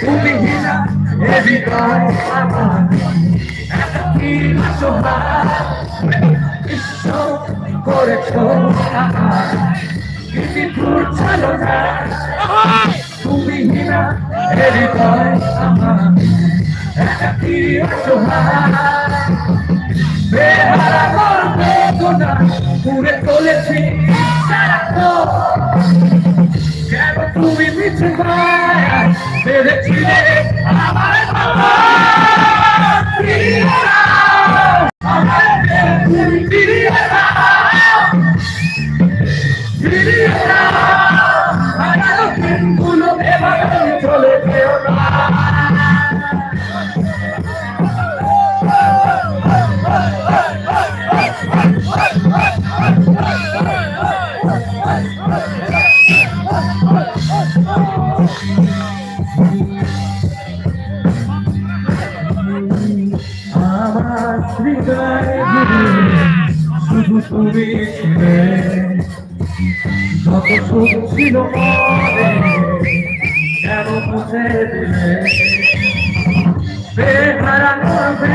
তুমি না এ হৃদয় করেছ তুমি না এ হৃদয় আমার একাকী অসহায় বেহারা করবে পুরে চলেছি। কেন তুমি মিছে বেড়েছিলে আমার বাবা। হৃদয়ে শুধু তুমি ছিলে যত সুখ ছিল কেন বুঝে দিলে। বেহারা করবে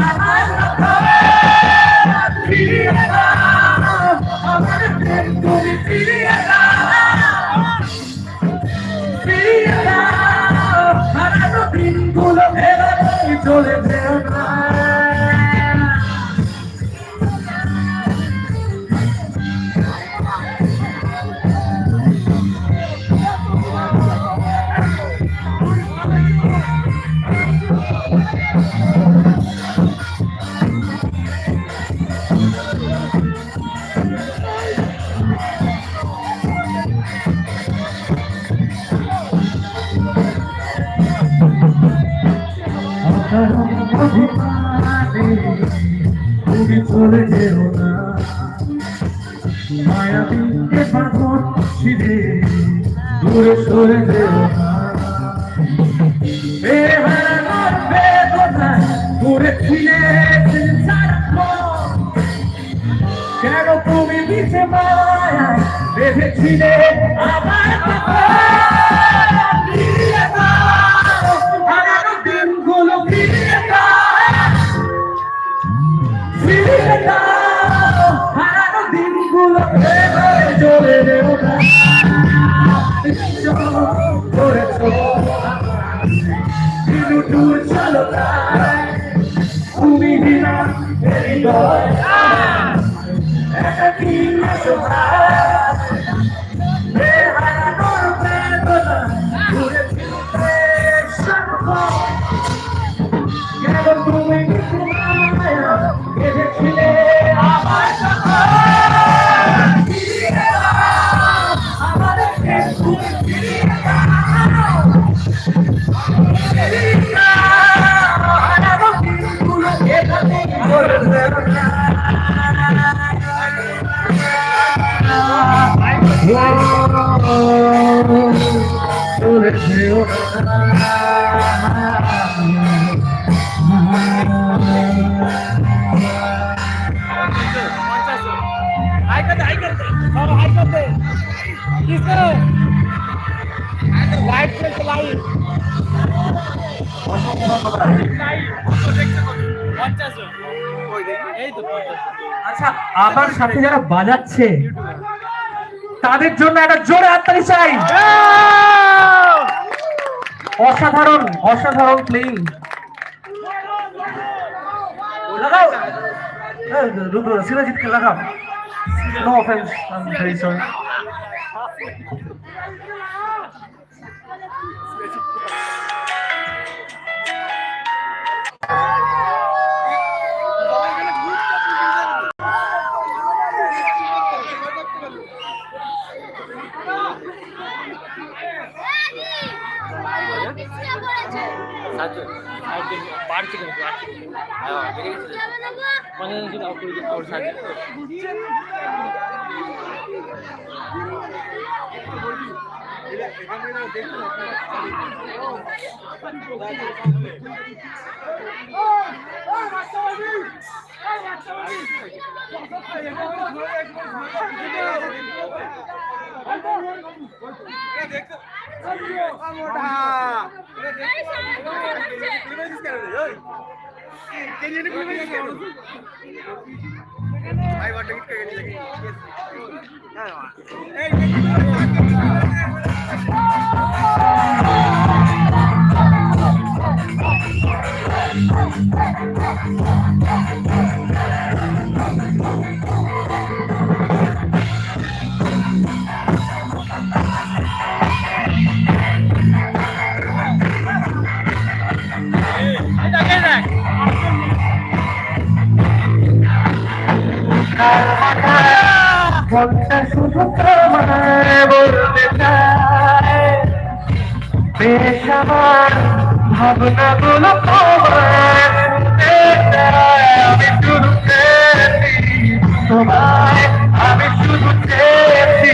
আমার তুমি চলে যেও না মায়াবীকে পাগল ছিঁড়ে দূরে সরে যেও না বেহারানোর বেদনায়। কেন তুমি মিশে মায়ায় বেঁধেছিলে আমার? Prima sopra আচ্ছা আমার সাথে যারা বাজাচ্ছে তাদের জন্য একটা জোরে হাততালি চাই। অসাধারণ অসাধারণ প্লেইং লাগাও। সিরাজিৎকে লাগাও। No offence very sorry Thank সাতজন বাড়ছে কিন্তু বাড়ছে হ্যাঁ বেড়ে গেছে মনটা শুধু তোমায় বলতে চায় বেশ আমার ভাবনাগুলো তোমায় শুনতে চায় আমি শুধু চেয়েছি তোমায় আমি শুধু চেয়েছি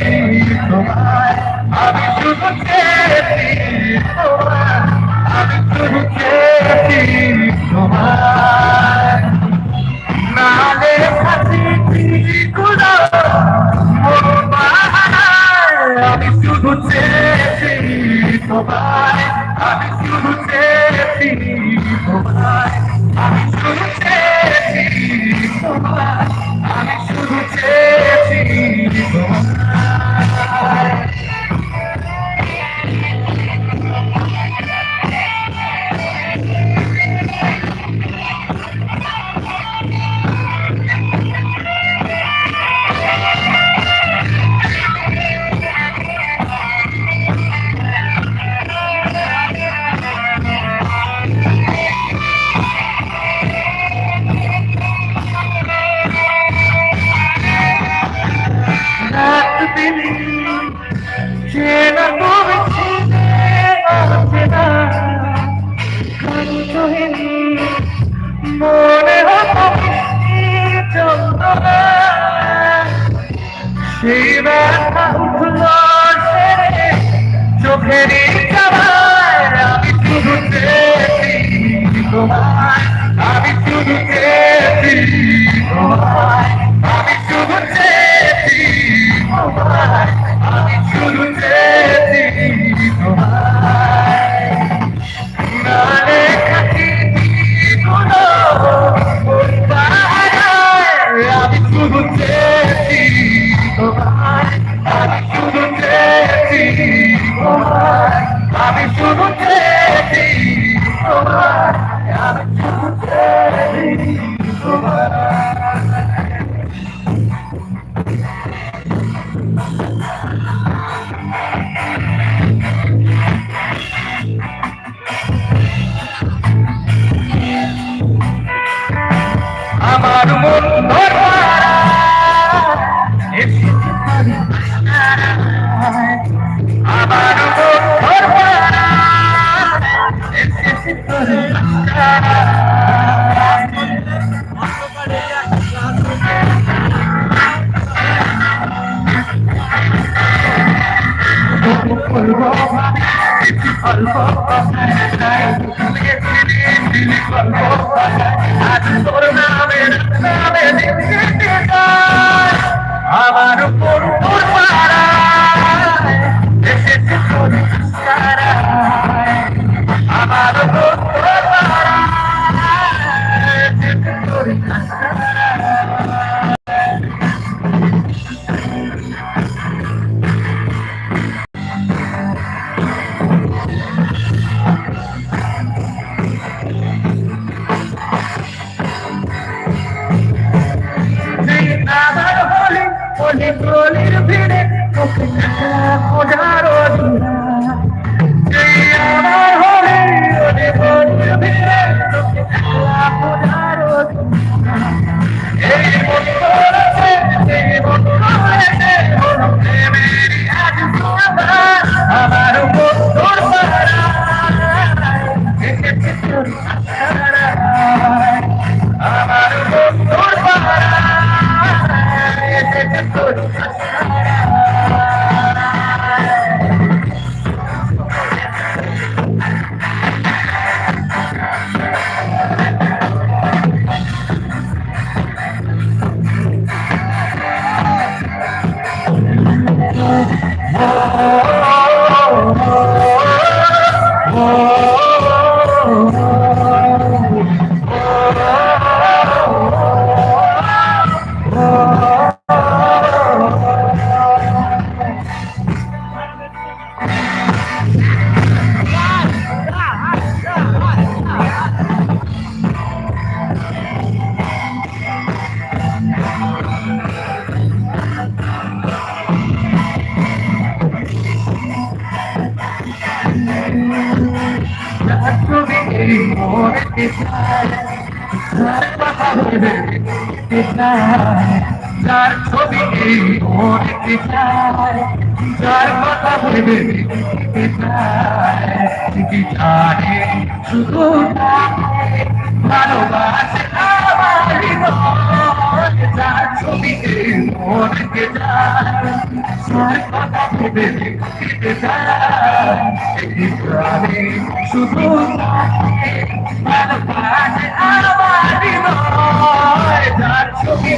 তোমায় সেই ব্যথা উঠল চোখের আমি শুধু চেয়েছি আমি শুধু আমি শুধু আমি শুধু চেয়েছি আমার খোদার যার ছবি যার কথা কি জানে শুধু ভালোবাসে যার ছবি এই মনে যার কথা জানে শুধু তাকে ভালোবাসে আমার হৃদয় যার ছবি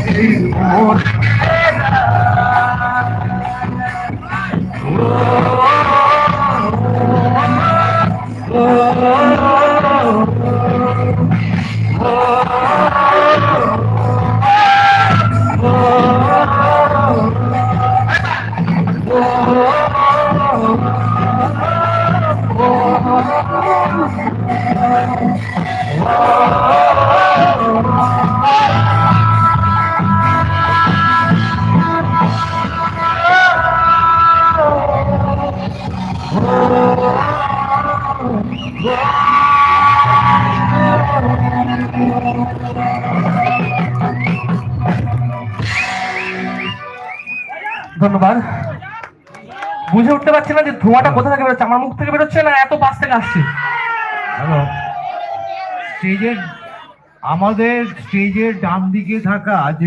ধন্যবাদ। বুঝে উঠতে পারছি না যে ধোঁয়াটা কোথা থেকে বেরোচ্ছে আমার মুখ থেকে বেরোচ্ছে না এত পাশ থেকে আসছে? হ্যালো। স্টেজের আমাদের স্টেজের ডান দিকে থাকা যে